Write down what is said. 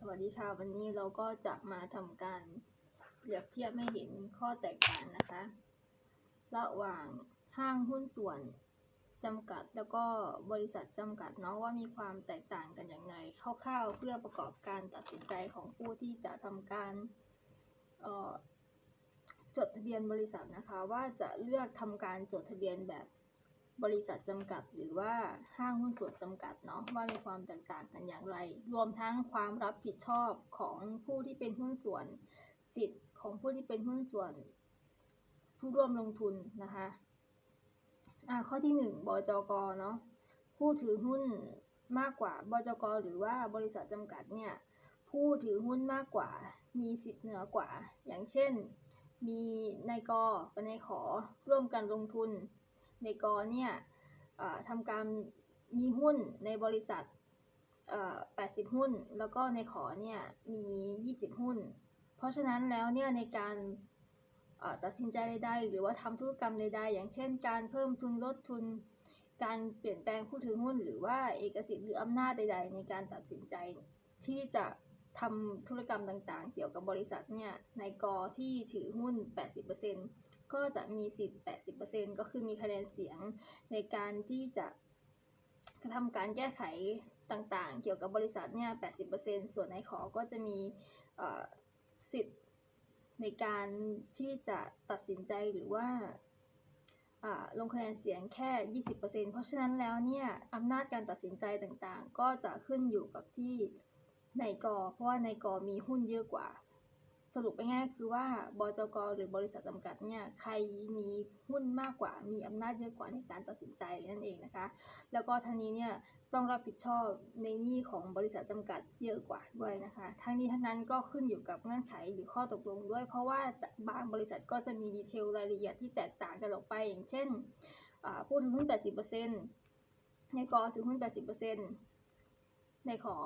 สวัสดีค่ะ วันนี้เราก็จะมาทำการเปรียบเทียบให้เห็นข้อแตกต่างนะคะ ระหว่างห้างหุ้นส่วนจำกัดแล้วก็บริษัทจำกัดเนาะว่ามีความแตกต่างกันอย่างไรคร่าวๆเพื่อประกอบการตัดสินใจของผู้ที่จะทำการออจดทะเบียนบริษัทนะคะ ว่าจะเลือกทำการจดทะเบียนแบบ บริษัทจำกัดหรือว่าห้างหุ้นส่วนจำกัดเนาะว่ามีความแตกต่างกันอย่างไร รวมทั้งความรับผิดชอบของผู้ที่เป็นหุ้นส่วนสิทธิ์ของผู้ที่เป็นหุ้นส่วน ผู้ร่วมลงทุนนะคะอ่าข้อที่หนึ่งบจกเนาะผู้ถือหุ้นมากกว่า บจก หรือว่าบริษัทจำกัดเนี่ยผู้ถือหุ้นมากกว่า มีสิทธิ์เหนือกว่า อย่างเช่น มีนายกกับนายขอร่วมกันลงทุน ในกอเนี่ยทำการมีหุ้นในบริษัท 80 หุ้น แล้วก็ในขอเนี่ยมี 20 หุ้น เพราะฉะนั้นแล้วเนี่ยในการตัดสินใจใดๆหรือว่าทำธุรกรรมใดๆอย่างเช่น การเพิ่มทุนลดทุน การเปลี่ยนแปลงผู้ถือหุ้น หรือว่าเอกสิทธิ์หรืออำนาจใด ๆ ในการตัดสินใจที่จะทำธุรกรรมต่างๆ เกี่ยวกับบริษัทเนี่ยในกอที่ถือหุ้น 80% ก็จะมีสิทธิ์ 80%ก็คือมีคะแนนเสียงในการที่จะกระทำการแก้ไขต่างๆ เกี่ยวกับบริษัทเนี่ย 80%ส่วนในขอก็จะมีสิทธิ์ในการที่จะตัดสินใจหรือว่าลงคะแนนเสียงแค่ 20%เพราะฉะนั้นแล้วเนี่ยอำนาจการตัดสินใจต่างๆ ก็จะขึ้นอยู่กับที่ในกเพราะว่าในกมีหุ้นเยอะกว่า สรุปไปง่ายๆคือว่าบจกหรือบริษัทจำกัดเนี่ยใครมีหุ้นมากกว่ามีอำนาจเยอะกว่าในการตัดสินใจนั่นเองนะคะ แล้วก็ทางนี้เนี่ยต้องรับผิดชอบในหนี้ของบริษัทจำกัดเยอะกว่าด้วยนะคะทั้งนี้ทั้งนั้นก็ขึ้นอยู่กับเงื่อนไขหรือข้อตกลงด้วย เพราะว่าบางบริษัทก็จะมีดีเทลรายละเอียดที่แตกต่างกันออกไป อย่างเช่นผู้ถือหุ้น 80%ในกอถือหุ้น 80%ในขอ